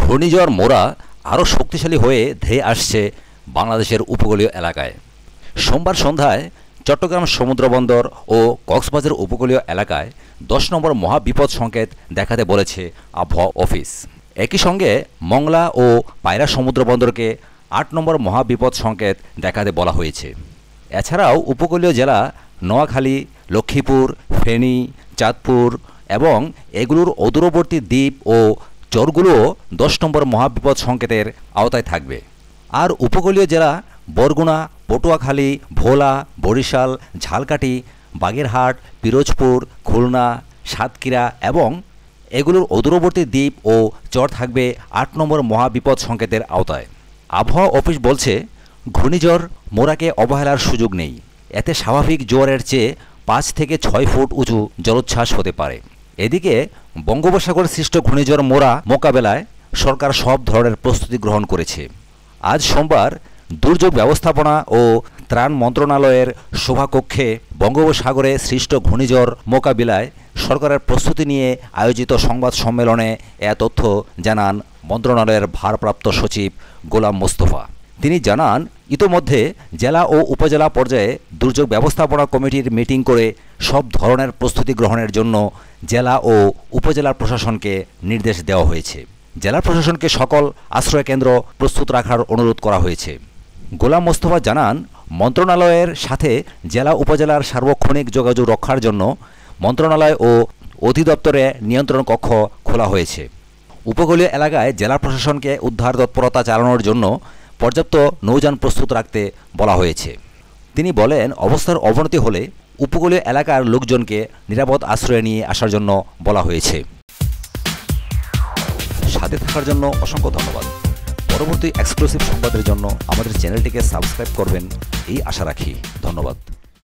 ঘূর্ণিঝড় মোরা আরও শক্তিশালী হয়ে ধেয়ে আসছে বাংলাদেশের উপকূলীয় এলাকায়। সোমবার সন্ধ্যায় চট্টগ্রাম সমুদ্রবন্দর ও কক্সবাজার উপকূলীয় এলাকায় দশ নম্বর মহাবিপদ সংকেত দেখাতে বলেছে আবহাওয়া অফিস। একই সঙ্গে মংলা ও পায়রা সমুদ্রবন্দরকে আট নম্বর মহাবিপদ সংকেত দেখাতে বলা হয়েছে। এছাড়াও উপকূলীয় জেলা নোয়াখালী, লক্ষ্মীপুর, ফেনী, চাঁদপুর এবং এগুলোর অদূরবর্তী দ্বীপ ও চরগুলোও দশ নম্বর মহাবিপদ সংকেতের আওতায় থাকবে। আর উপকূলীয় জেলা বরগুনা, পটুয়াখালী, ভোলা, বরিশাল, ঝালকাঠি, বাগেরহাট, পিরোজপুর, খুলনা, সাতক্ষীরা এবং এগুলোর অদূরবর্তী দ্বীপ ও চর থাকবে আট নম্বর মহাবিপদ সংকেতের আওতায়। আবহাওয়া অফিস বলছে ঘূর্ণিঝড় মোরাকে অবহেলার সুযোগ নেই। এতে স্বাভাবিক জোয়ারের চেয়ে পাঁচ থেকে ছয় ফুট উঁচু জলোচ্ছ্বাস হতে পারে। এদিকে বঙ্গোপসাগর সৃষ্ট ঘূর্ণিঝড় মোরা মোকাবেলায় সরকার সব ধরনের প্রস্তুতি গ্রহণ করেছে। আজ সোমবার দুর্যোগ ব্যবস্থাপনা ও ত্রাণ মন্ত্রণালয়ের সভাকক্ষে বঙ্গোপসাগরে সৃষ্ট ঘূর্ণিঝড় মোকাবিলায় সরকারের প্রস্তুতি নিয়ে আয়োজিত সংবাদ সম্মেলনে এ তথ্য জানান মন্ত্রণালয়ের ভারপ্রাপ্ত সচিব গোলাম মোস্তফা। তিনি জানান, ইতোমধ্যে জেলা ও উপজেলা পর্যায়ে দুর্যোগ ব্যবস্থাপনা কমিটির মিটিং করে সব ধরনের প্রস্তুতি গ্রহণের জন্য জেলা ও উপজেলার প্রশাসনকে নির্দেশ দেওয়া হয়েছে। জেলা প্রশাসনকে সকল আশ্রয়কেন্দ্র প্রস্তুত রাখার অনুরোধ করা হয়েছে। গোলাম মোস্তফা জানান, মন্ত্রণালয়ের সাথে জেলা উপজেলার সার্বক্ষণিক যোগাযোগ রক্ষার জন্য মন্ত্রণালয় ও অধিদপ্তরে নিয়ন্ত্রণ কক্ষ খোলা হয়েছে। উপকূলীয় এলাকায় জেলা প্রশাসনকে উদ্ধার তৎপরতা চালানোর জন্য পর্যাপ্ত নৌযান প্রস্তুত রাখতে বলা হয়েছে। তিনি বলেন, অবস্থার অবনতি হলে উপকূলীয় এলাকার লোকজনকে নিরাপদ আশ্রয় নিয়ে আসার জন্য বলা হয়েছে। সাথে থাকার জন্য অসংখ্য ধন্যবাদ। পরবর্তী এক্সক্লুসিভ সংবাদের জন্য আমাদের চ্যানেলটিকে সাবস্ক্রাইব করবেন, এই আশা রাখি। ধন্যবাদ।